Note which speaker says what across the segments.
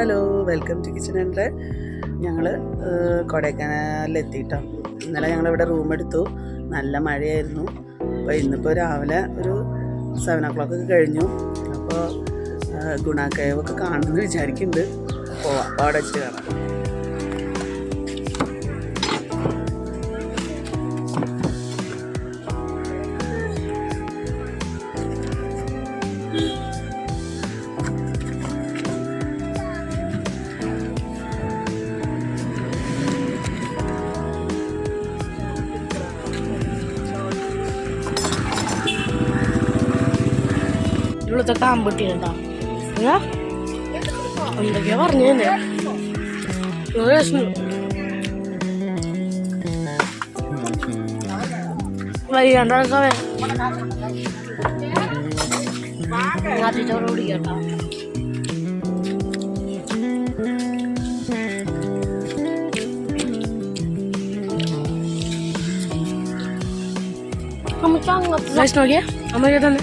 Speaker 1: Hello welcome to kitchen and ഞങ്ങൾ കൊടൈക്കനാലിലെത്തിയിട്ടോ ഇന്നലെ ഞങ്ങളിവിടെ റൂം എടുത്തു. നല്ല മഴയായിരുന്നു. അപ്പോൾ ഇന്നിപ്പോൾ രാവിലെ ഒരു സെവൻ ഓ ക്ലോക്ക് ഒക്കെ കഴിഞ്ഞു. അപ്പോൾ ഗുണ കേവൊക്കെ കാണുമെന്ന് വിചാരിക്കുന്നുണ്ട് പോവാം. അപ്പോൾ അവിടെ വെച്ചിട്ട് കാണാം.
Speaker 2: ഇവിടുത്തെ കാമ്പട്ടിയുണ്ടോ എന്തൊക്കെയാ പറഞ്ഞു തന്നെ. വൈകാണ്ടൊക്കെ ആദ്യത്തോട് കുടിക്കട്ടോ അമ്മയ്ക്ക് അങ്ങനത്തെ നോക്കിയാ? അമ്മ തന്നെ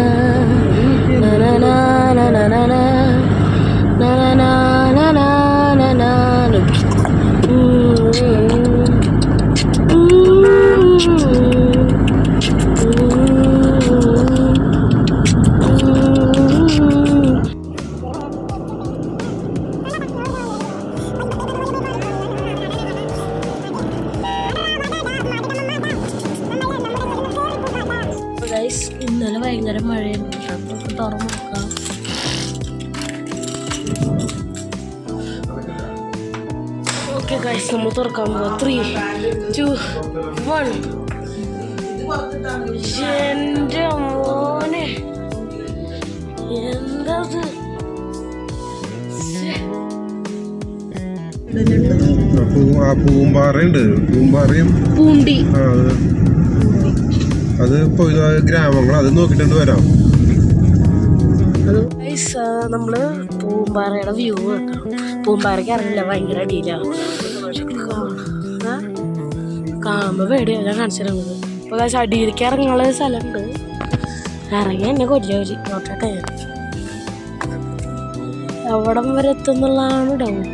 Speaker 2: ഓക്കെ ഗൈസ് നമ്മൾ തുറക്കാൻ പോവാം ത്രീ ടു വൺ എന്റെ മോനെ. എന്തത്?
Speaker 3: പൂമ്പാറയുണ്ട്. പൂമ്പാറയും
Speaker 2: പൂണ്ടി.
Speaker 3: ആ, അത് ഗ്രാമങ്ങൾ അത് നോക്കിട്ടുണ്ട് വരാം.
Speaker 2: ഗൈസ് നമ്മൾ പൂമ്പാറയുടെ വ്യൂ കേട്ടോ പൂമ്പാറയ്ക്ക് അറിയില്ല ഭയങ്കര അടിയിലാണ് കാണുമ്പോ പേടിയാ ഞാൻ കാണിച്ചിരുന്നത്. ഇപ്പൊ ഗൈസ് അടിയിലേക്ക് ഇറങ്ങാനുള്ള സ്ഥലമുണ്ട്. ഇറങ്ങി എന്നെ കൊല്ലവര് നോക്കട്ടെ. എവിടം വരെ എത്തുന്നുള്ളതാണ് ഡൗട്ട്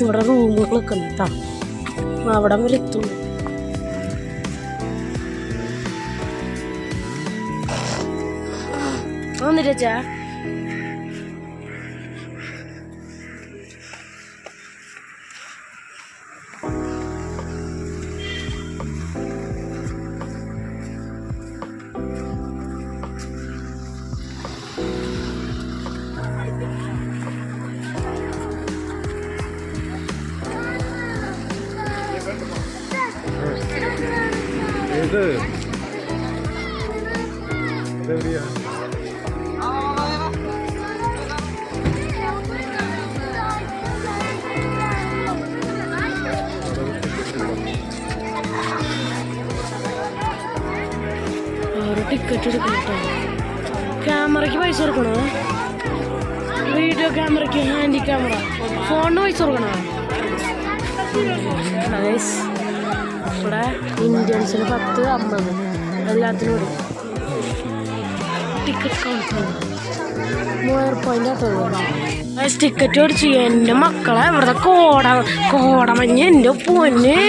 Speaker 2: ഇവിടെ റൂമുകളൊക്കെ ഉണ്ട് കേട്ടോ അവിടം വരെ എത്തും വന്നിട്ടാ
Speaker 3: ഇത് ഇതെവിടെയാ
Speaker 2: ഒരു ടിക്കറ്റ് എടുക്കണം കേട്ടോ ക്യാമറയ്ക്ക് പൈസ കൊടുക്കണോ? വീഡിയോ ക്യാമറയ്ക്ക് ഹാൻഡി ക്യാമറ. ഫോണിന് പൈസ കൊടുക്കണോ? ഇവിടെ ഇന്ത്യൻസിന് പത്ത് അമ്പത്. എല്ലാത്തിനും കൂടി ടിക്കറ്റ് കൗണ്ടർ മൂവായിരം പോയിന്റ് ആട്ടോ ടിക്കറ്റ് മേടിച്ചു എന്റെ മക്കളെ ഇവിടുത്തെ കോട കോടമഞ്ഞ് എന്റെ പൊന്നെ.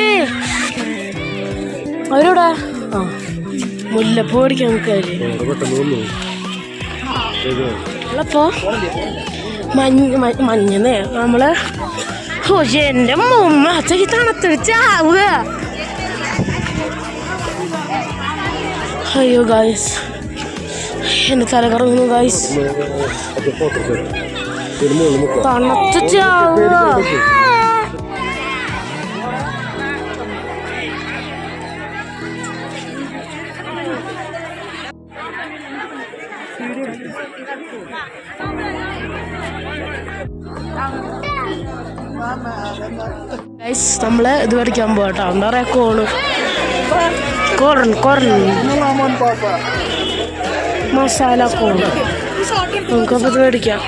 Speaker 2: അവരോടാ ആ.
Speaker 3: വന്നു ഇത്
Speaker 2: അപ്പോ മഞ്ഞ മഞ്ഞന്നേ നമ്മൾ ഓ എന്റെ മുമ്മ അച്ഛക്ക് തണുത്തിട്ട് ചാവുക അയ്യോ ഗായ്സ് എന്റെ തല കറങ്ങുന്നു ഗായ്സ് തണുത്തടിച്ചാവുക ചാവുക ഗൈസ് നമ്മൾ ഇത് പഠിക്കാൻ പോകട്ടോ എന്താ പറയുക കോണ് കോറൻ കോറൻ മസാല കോൺ നമുക്കപ്പോൾ ഇത് മേടിക്കാം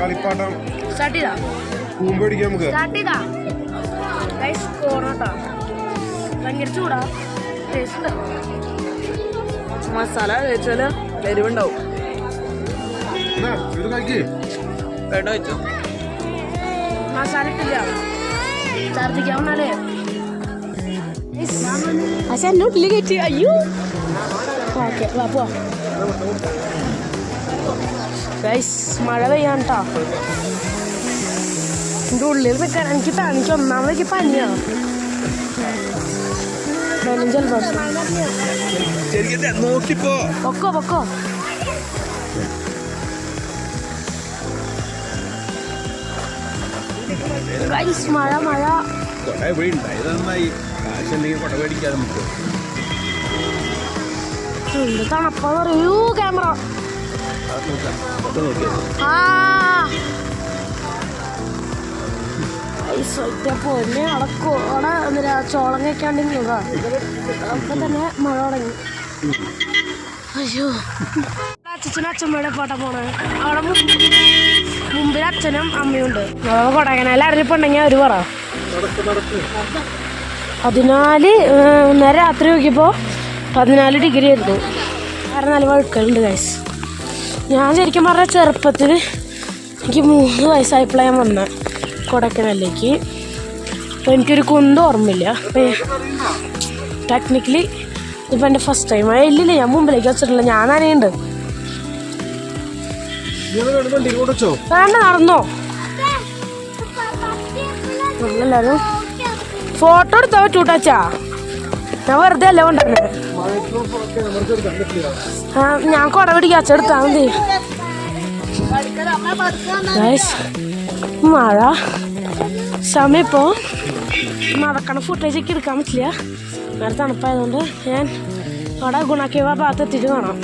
Speaker 3: കളിപ്പാട്ടം.
Speaker 2: സ്റ്റാർട്ട് ചെയ്താ?
Speaker 3: കൂമ്പ് നമുക്ക്.
Speaker 2: സ്റ്റാർട്ട് ചെയ്താ? ഗൈസ് കോറട്ടാ ഭയങ്കര ചൂടാ. ടേസ്റ്റ്
Speaker 1: മസാല കഴിച്ചാൽ എരിവുണ്ടാവും. വേണ്ട വെച്ചോ.
Speaker 2: മസാല ഇട്ടില്ല. ഛർദിക്കാവുന്നാലേ പക്ഷെ എന്നെ ഉള്ളിൽ കയറ്റി. അയ്യോ. ഓക്കെ വാ പോ ഗൈസ് മഴ പെയ്യാൻ കേട്ടോ എന്റെ ഉള്ളിൽ നിൽക്കാൻ എനിക്ക് ത- എനിക്ക് ഒന്നാമത് പനിയാണ് പനിയും ജലദോഷം
Speaker 3: നോക്കിപ്പോ.
Speaker 2: പൊക്കോ പൊക്കോ. മഴ മഴ.
Speaker 3: കൊട ഇവിടെ ഉണ്ടായത് നന്നായി. കാശുണ്ടെങ്കിൽ കൊട മേടിക്കാതെ നമുക്ക്
Speaker 2: എന്ത് തണുപ്പാന്ന് പറയൂ ക്യാമറ ആ. പൊന്നെ അവിടെ കോ- അവിടെ എന്താ ചോളം കഴിക്കാണ്ടിരുന്നതാ അപ്പൊ തന്നെ മഴ തുടങ്ങി. അയ്യോ. അച്ഛനും അച്ഛമ്മയുടെ പോട്ടെ പോണേ? അവിടെ മുമ്പിൽ അച്ഛനും അമ്മയുണ്ട് ഉണ്ട്. കൊടകനാലിൽ അറിയിപ്പുണ്ടെങ്കിൽ അവർ പറ. പതിനാല് നേരെ രാത്രി നോക്കിയപ്പോൾ പതിനാല് ഡിഗ്രി ആയിരുന്നു. കാരണം നല്ല വഴുക്കലുണ്ട് ഗൈസ് ഞാൻ ശരിക്കും പറഞ്ഞ ചെറുപ്പത്തിൽ എനിക്ക് മൂന്ന് വയസ്സായപ്പോഴാണ് ഞാൻ വന്നത് കൊടക്കനാലിലേക്ക്. അപ്പോൾ എനിക്കൊരു കുന്ത ഓർമ്മയില്ല. ടെക്നിക്കലി ഇപ്പം എന്റെ ഫസ്റ്റ് ടൈം ഇല്ലില്ല ഞാൻ മുമ്പിലേക്ക് വെച്ചിട്ടില്ല. ഞാൻ നനയുണ്ട്
Speaker 3: വണ്ടി
Speaker 2: നടന്നോ? നമ്മളെല്ലാരും ഫോട്ടോ എടുത്താ പറ്റൂട്ടാച്ചാ ഞാൻ വെറുതെ അല്ല കൊണ്ടുവരണേ ഞാൻ കുട പിടിക്കാച്ചെടുത്താ മതി. മഴ സമയം ഇപ്പോൾ നടക്കണ ഫുട്ടേജ് ഒക്കെ എടുക്കാൻ പറ്റില്ല. നല്ല തണുപ്പായതുകൊണ്ട് ഞാൻ അവിടെ ഗുണാക്കിയ ഭാഗത്ത് എത്തിയിട്ട് കാണാം.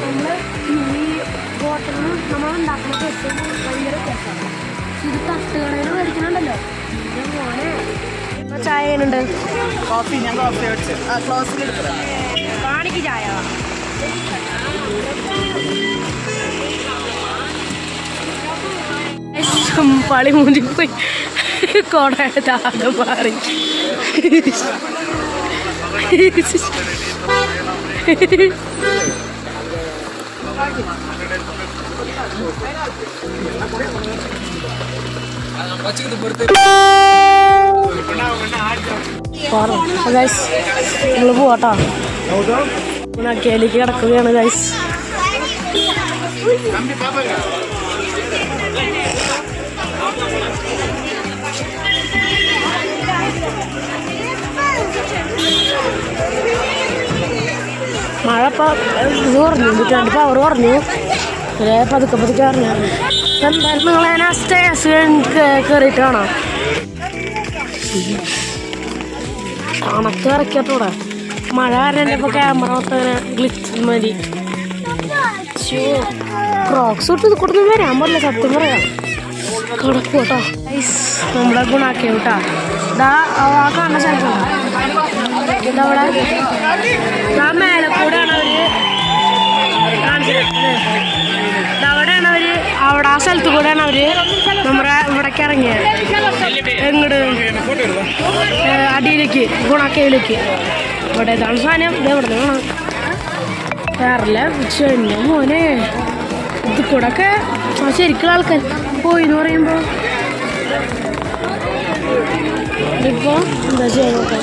Speaker 2: നമ്മൾ ഈ ഹോട്ടലിൽ നമ്മൾ ഉണ്ടാക്കുന്ന ഡ്രസ്സ് ഭയങ്കര വ്യത്യാസമാണ് ഇത് തട്ടുകടയിൽ മേടിക്കണുണ്ടല്ലോ. മോനെ. ഇപ്പൊ ചായ ഉണ്ട്
Speaker 1: കോഫി ഞാൻ കോഫി ക്ലോസിൽ
Speaker 2: കാണിക്ക് ചായ പളി മൂടി പോയി. കൊടതാകെ മാറി. ഗൈസ് നമ്മൾ പോവാട്ടോ. ഗുണാക്കിയയിലേക്ക് കിടക്കുകയാണ് ഗൈസ് മഴ ഇപ്പം ഇത് കുറഞ്ഞു പവർ കുറഞ്ഞു ഒരു പതുക്കെ പതുക്കെ പറഞ്ഞു എന്തായാലും നിങ്ങൾ ഞാൻ സ്റ്റേസ് കയറിയിട്ട് കാണാം അണക്ക് ഇറക്കിയട്ടൂടെ മഴ കാരണം ഇപ്പോൾ ക്യാമറ ഒത്തങ്ങനെ ഗ്ലിച്ച് മതി ക്രോക്സ് ഇട്ട് ഇത് കൊടുത്ത് വരാൻ പാടില്ല സത്യം പറയാം. കിടക്കും കേട്ടോ. നമ്മളെ ഗുണാക്കിയ കേട്ടാ. ഇതാ ആ കാണുന്ന സ്ഥലത്താണ് ഇതവിടെ ആ മേലെ കൂടെയാണ് അവിടെയാണ് അവർ അവിടെ ആ സ്ഥലത്ത് കൂടെയാണ് അവർ നമ്മുടെ ഇവിടേക്ക് ഇറങ്ങിയത്. എങ്ങോട്ട് അടിയിലേക്ക് ഗുണക്കയിലേക്ക്. ഇവിടെ ഇതാണ് സാധനം. ഇത് എവിടെ നിന്ന് വേറല്ല എന്റെ മോനെ? ഇത് കൂടെ ഒക്കെ ശരിക്കുള്ള ആൾക്കാർ പോയി എന്ന് പറയുമ്പോ. ഇപ്പോ എന്താ ചെയ്യാൻ നോക്കാം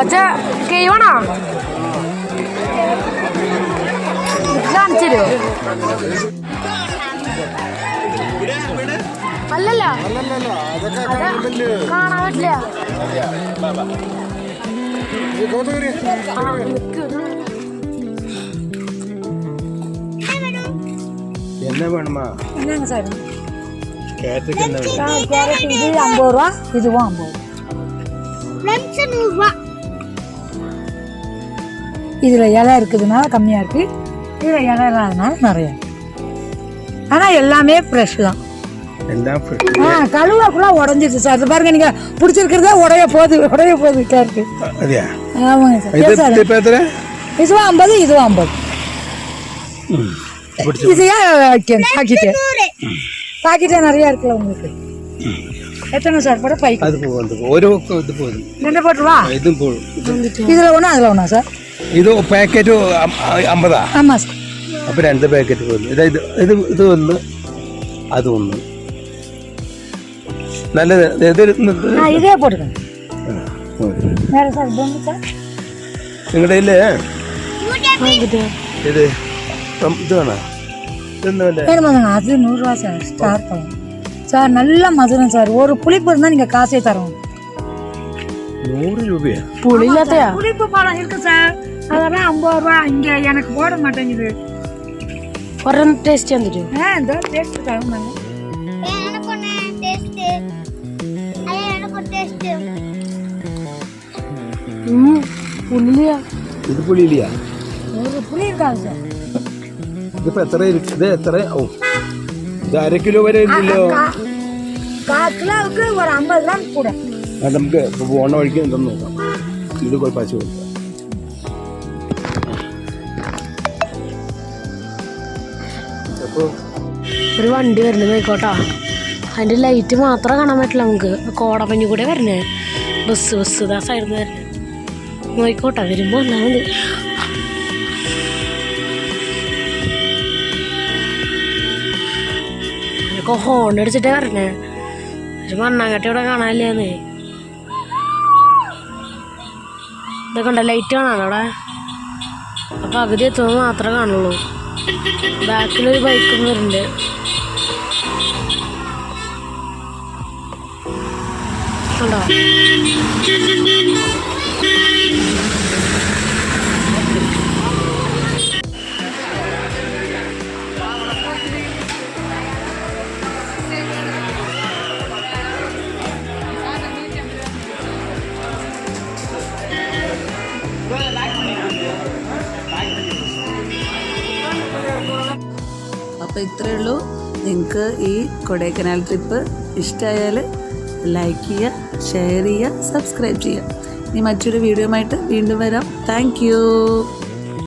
Speaker 2: അച്ഛ കേവാണോ? കാണിച്ചോ അല്ലല്ല. കാണാൻ പറ്റില്ല. கௌதகிரி
Speaker 3: என்ன வேணுமா?
Speaker 4: என்னங்க சார்? ஐம்பது ரூபா இதுவும் ஐம்பது இதில் இலை இருக்குதுனால கம்மியாக இருக்குது இதில் இலை இல்லாதனால நிறையா ஆனால் எல்லாமே ஃப்ரெஷ் தான்.
Speaker 3: எல்லாம் fresh.
Speaker 4: ஆ கழுவாக்குள்ள உடஞ்சிருச்சு சார் இது பாருங்க நீங்கள் பிடிச்சிருக்கிறதா உடைய போகுது உடைய போகுது கேரட்டு
Speaker 3: அதையா
Speaker 4: ஆமாங்க சார்
Speaker 3: இது
Speaker 4: ஏன் சார்
Speaker 3: இப்போ எத்தனை
Speaker 4: இதுவும் ஐம்பது இதுவும் ஐம்பது
Speaker 3: பிடிச்சி
Speaker 4: இது ஏன் வைக்கணும் பாக்கிட்டு பாக்கிட்டே நிறையா இருக்குல்ல உங்களுக்கு எத்தனை சார் போட பைக்கு
Speaker 3: அது போகும் அது போகும். ஒரு பக்கம் இது போதும்
Speaker 4: ரெண்டு போட்டுருவா
Speaker 3: இதுவும் போதும்
Speaker 4: இதில் ஒன்று அதில் ஒன்றா சார்
Speaker 3: ഇത് പാക്കറ്റ് അമ്പതാ
Speaker 4: ஆமாம் சார்
Speaker 3: അപ്പൊ രണ്ട് പാക്കറ്റ് പോകുന്നു ഇത് ഇത് ഇത് ഇത് ഒന്ന് അത് நல்லது
Speaker 4: எது இதே போட்டுக்கோங்க வேற சார்
Speaker 3: பொம்மை இது இது
Speaker 4: வேணாம் அது நூறுரூவா சார் ஸ்டார் பழம் சார் நல்ல மதுரம் சார் ஒரு புளிப்பு இருந்தால் நீங்கள் காசே தரோம்
Speaker 3: நூறு ரூபாய்
Speaker 2: புளி இல்லத்தையா
Speaker 4: புளிப்பு பழம் இருக்கு சார் அதெல்லாம் ஐம்பது ரூபா இங்கே எனக்கு போட மாட்டேங்குது
Speaker 2: உரம் டேஸ்ட் வந்துட்டு
Speaker 4: ஆ இந்த டேஸ்ட் தருமாங்க
Speaker 3: ഇത്
Speaker 4: പുളി
Speaker 3: ഇതിപ്പോ എത്ര ഇത് എത്ര? ഓ ഇത് അര കിലോ വരെ ഇല്ലല്ലോ.
Speaker 4: ഒരു
Speaker 3: ഗ്രാം നമുക്ക് പോണ വഴിക്ക് നോക്കാം. ഇത് പോയി പശു
Speaker 2: ഒരു വണ്ടി വരുന്നത് നോക്കോട്ടാ അതിന്റെ ലൈറ്റ് മാത്രമേ കാണാൻ പറ്റില്ല നമുക്ക്. കോടമഞ്ഞു കൂടെ വരണേ. ബസ് ബസ് ദാസായിരുന്നു വരുന്നത് നോയിക്കോട്ടെ വരുമ്പോൾ വന്നാൽ മതി. ഹോൺ അടിച്ചിട്ടേ വരണേ ഒരു മണ്ണാങ്കട്ടി ഇവിടെ കാണാനില്ലേന്ന്. ഇതൊക്കെ ഉണ്ടോ ലൈറ്റ് കാണാനോ അവിടെ? അപ്പൊ പകുതി എത്തുമ്പോൾ മാത്രമേ കാണുള്ളൂ. ബാക്കിലൊരു ബൈക്കും വരുന്നുണ്ട്. കണ്ടോ?
Speaker 1: അപ്പോൾ ഇത്രയേ ഉള്ളൂ. നിങ്ങൾക്ക് ഈ കൊടൈക്കനാൽ ട്രിപ്പ് ഇഷ്ടമായാൽ ലൈക്ക് ചെയ്യുക ഷെയർ ചെയ്യുക സബ്സ്ക്രൈബ് ചെയ്യുക. ഇനി മറ്റൊരു വീഡിയോ ആയിട്ട് വീണ്ടും വരാം. താങ്ക്